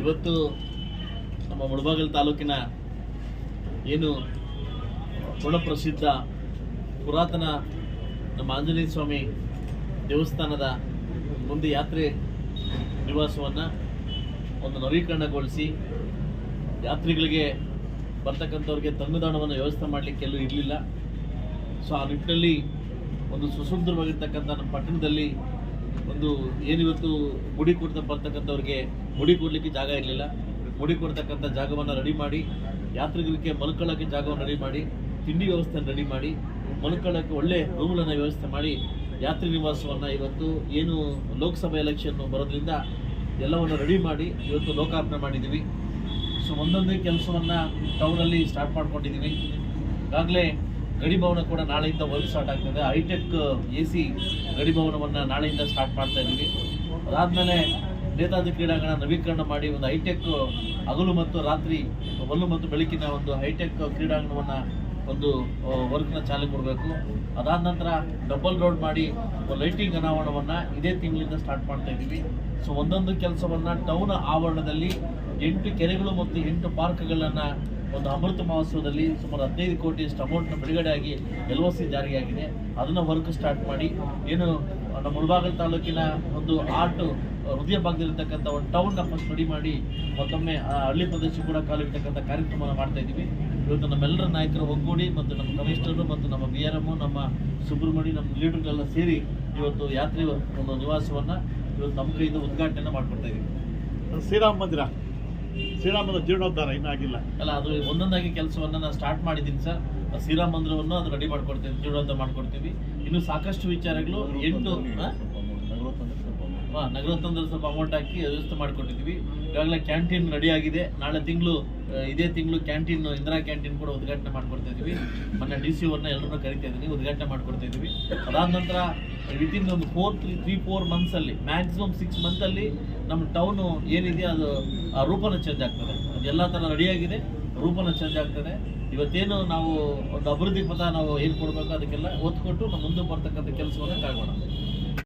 ಇವತ್ತು ನಮ್ಮ ಮುಳಬಾಗಿಲು ತಾಲೂಕಿನ ಏನು ಗುಣಪ್ರಸಿದ್ಧ ಪುರಾತನ ನಮ್ಮ ಆಂಜನೇಯ ಸ್ವಾಮಿ ದೇವಸ್ಥಾನದ ಮುಂದೆ ಯಾತ್ರೆ ನಿವಾಸವನ್ನು ಒಂದು ನವೀಕರಣಗೊಳಿಸಿ ಯಾತ್ರಿಗಳಿಗೆ ಬರ್ತಕ್ಕಂಥವ್ರಿಗೆ ತಂಗುದಾಣವನ್ನು ವ್ಯವಸ್ಥೆ ಮಾಡಲಿಕ್ಕೆ ಎಲ್ಲೂ ಇರಲಿಲ್ಲ. ಸೊ ಆ ನಿಟ್ಟಿನಲ್ಲಿ ಒಂದು ಸುಸೂತ್ರವಾಗಿರ್ತಕ್ಕಂಥ ನಮ್ಮ ಪಟ್ಟಣದಲ್ಲಿ ಒಂದು ಏನಿವತ್ತು ಮುಡಿ ಕೊಡ್ತಾ ಬರ್ತಕ್ಕಂಥವ್ರಿಗೆ ಮುಡಿ ಕೊಡಲಿಕ್ಕೆ ಜಾಗ ಇರಲಿಲ್ಲ. ಮುಡಿ ಕೊಡ್ತಕ್ಕಂಥ ಜಾಗವನ್ನು ರೆಡಿ ಮಾಡಿ ಯಾತ್ರಿಗಳಿಗೆ ಮಲ್ಕೊಳ್ಳೋಕ್ಕೆ ಜಾಗವನ್ನು ರೆಡಿ ಮಾಡಿ, ತಿಂಡಿ ವ್ಯವಸ್ಥೆಯನ್ನು ರೆಡಿ ಮಾಡಿ ಮಲ್ಕೊಳ್ಳೋಕ್ಕೆ ಒಳ್ಳೆ ರೂಮ್ಗಳನ್ನು ವ್ಯವಸ್ಥೆ ಮಾಡಿ, ಯಾತ್ರಿ ನಿವಾಸವನ್ನು ಇವತ್ತು ಏನು ಲೋಕಸಭೆ ಎಲೆಕ್ಷನ್ನು ಬರೋದ್ರಿಂದ ಎಲ್ಲವನ್ನು ರೆಡಿ ಮಾಡಿ ಇವತ್ತು ಲೋಕಾರ್ಪಣೆ ಮಾಡಿದ್ದೀವಿ ಸೊ ಒಂದೊಂದೇ ಕೆಲಸವನ್ನು ಟೌನಲ್ಲಿ ಸ್ಟಾರ್ಟ್ ಮಾಡ್ಕೊಂಡಿದ್ದೀವಿ ಈಗಾಗಲೇ ಗಡಿ ಭವನ ಕೂಡ ನಾಳೆಯಿಂದ ವರ್ಕ್ ಸ್ಟಾರ್ಟ್ ಆಗ್ತದೆ. ಹೈಟೆಕ್ ಎ ಸಿ ಗಡಿ ಭವನವನ್ನು ನಾಳೆಯಿಂದ ಸ್ಟಾರ್ಟ್ ಮಾಡ್ತಾ ಇದ್ದೀವಿ. ಅದಾದಮೇಲೆ ನೇತಾಜಿ ಕ್ರೀಡಾಂಗಣ ನವೀಕರಣ ಮಾಡಿ ಒಂದು ಹೈಟೆಕ್ ಹಗಲು ಮತ್ತು ರಾತ್ರಿ, ಒಲ್ಲು ಮತ್ತು ಬೆಳಕಿನ ಒಂದು ಹೈಟೆಕ್ ಕ್ರೀಡಾಂಗಣವನ್ನು ಒಂದು ವರ್ಕ್ನ ಚಾಲನೆ ಕೊಡಬೇಕು. ಅದಾದ ನಂತರ ಡಬಲ್ ರೋಡ್ ಮಾಡಿ ಲೈಟಿಂಗ್ ಅನಾವರಣವನ್ನು ಇದೇ ತಿಂಗಳಿಂದ ಸ್ಟಾರ್ಟ್ ಮಾಡ್ತಾ ಇದ್ದೀವಿ. ಸೊ ಒಂದೊಂದು ಕೆಲಸವನ್ನು ಟೌನ್ ಆವರಣದಲ್ಲಿ ಎಂಟು ಕೆರೆಗಳು ಮತ್ತು ಎಂಟು ಪಾರ್ಕ್ಗಳನ್ನು ಒಂದು ಅಮೃತ ಮಹೋತ್ಸವದಲ್ಲಿ ಸುಮಾರು ಹದಿನೈದು ಕೋಟಿಯಷ್ಟು ಅಮೌಂಟ್ನ ಬಿಡುಗಡೆ ಆಗಿ ಎಲ್ ಒ ಸಿ ಜಾರಿಯಾಗಿದೆ. ಅದನ್ನು ವರ್ಕ್ ಸ್ಟಾರ್ಟ್ ಮಾಡಿ, ಏನು ನಮ್ಮ ಮುಳಬಾಗಲ್ ತಾಲೂಕಿನ ಒಂದು ಆರ್ಟು, ಹೃದಯ ಭಾಗದಲ್ಲಿರ್ತಕ್ಕಂಥ ಒಂದು ಟೌನ್ನ ಫಸ್ಟ್ ರೆಡಿ ಮಾಡಿ, ಮತ್ತೊಮ್ಮೆ ಹಳ್ಳಿ ಪ್ರದೇಶ ಕೂಡ ಕಾಲಿಡ್ತಕ್ಕಂಥ ಕಾರ್ಯಕ್ರಮವನ್ನು ಮಾಡ್ತಾ ಇದ್ದೀವಿ. ಇವತ್ತು ನಮ್ಮೆಲ್ಲರ ನಾಯಕರು ಒಗ್ಗೂಡಿ ಮತ್ತು ನಮ್ಮ ಕಮಿಷನರು ಮತ್ತು ನಮ್ಮ ಬಿ ಆರ್ ಎಮ್ಮು ನಮ್ಮ ಸುಬ್ರಹ್ಮಣ್ಯ, ನಮ್ಮ ಲೀಡರ್ಗಳೆಲ್ಲ ಸೇರಿ ಇವತ್ತು ಯಾತ್ರೆ ಒಂದು ನಿವಾಸವನ್ನು ಇವತ್ತು ನಮ್ಮ ಕೈಯಿಂದ ಉದ್ಘಾಟನೆ ಮಾಡ್ಕೊಡ್ತಾ ಇದ್ದೀವಿ. ಶ್ರೀರಾಮ ಮಂದಿರ. ಶ್ರೀರಾಮ ಮಂದಿರ ಜೀರ್ಣೋದ್ಧಾರ ಇನ್ನೂ ಆಗಿಲ್ಲ. ಅಲ್ಲ, ಅದು ಒಂದೊಂದಾಗಿ ಕೆಲಸವನ್ನ ನಾನು ಸ್ಟಾರ್ಟ್ ಮಾಡಿದ್ದೀನಿ ಸರ್. ಶ್ರೀರಾಮ ಮಂದಿರವನ್ನು ಅದು ರೆಡಿ ಮಾಡ್ಕೊಡ್ತೀವಿ, ಜೀರ್ಣೋದ್ಧಾರ ಮಾಡ್ಕೊಡ್ತೀವಿ. ಇನ್ನು ಸಾಕಷ್ಟು ವಿಚಾರಗಳು ಎಂಟು ನಗರೋತ್ತಂದ್ರೆ ಸ್ವಲ್ಪ ಅಮೌಂಟ್ ಹಾಕಿ ವ್ಯವಸ್ಥೆ ಮಾಡಿಕೊಟ್ಟಿದ್ವಿ ಈಗಾಗಲೇ ಕ್ಯಾಂಟೀನ್ ರೆಡಿ ಆಗಿದೆ. ನಾಳೆ ತಿಂಗಳು ಇದೇ ತಿಂಗಳು ಕ್ಯಾಂಟೀನ್ ಇಂದಿರಾ ಕ್ಯಾಂಟೀನ್ ಕೂಡ ಉದ್ಘಾಟನೆ ಮಾಡ್ಕೊಡ್ತಾ ಇದ್ದೀವಿ. ಮೊನ್ನೆ ಡಿ ಸಿ ಅವ್ರನ್ನ ಎಲ್ಲರೂ ಕರಿತಾ ಇದ್ದೀನಿ, ಉದ್ಘಾಟನೆ ಮಾಡ್ಕೊಡ್ತಾ ಇದ್ದೀವಿ. ಅದಾದ ನಂತರ ವಿತಿನ್ ಒಂದು ಫೋರ್ ತ್ರೀ ತ್ರೀ ಫೋರ್ ಮಂತ್ಸಲ್ಲಿ ಮ್ಯಾಕ್ಸಿಮಮ್ ಸಿಕ್ಸ್ ಮಂತಲ್ಲಿ ನಮ್ಮ ಟೌನು ಏನಿದೆ ಅದು, ಆ ರೂಪನ ಚೇಂಜ್ ಆಗ್ತದೆ. ಎಲ್ಲ ಥರ ರೆಡಿಯಾಗಿದೆ ರೂಪನ ಚೇಂಜ್ ಆಗ್ತದೆ. ಇವತ್ತೇನು ನಾವು ಒಂದು ಅಭಿವೃದ್ಧಿ ಪದ ನಾವು ಏನು ಕೊಡಬೇಕು ಅದಕ್ಕೆಲ್ಲ ಒತ್ತು ಕೊಟ್ಟು ನಾವು ಮುಂದೆ ಬರ್ತಕ್ಕಂಥ ಕೆಲಸವನ್ನು ಕಾಗೋಣ.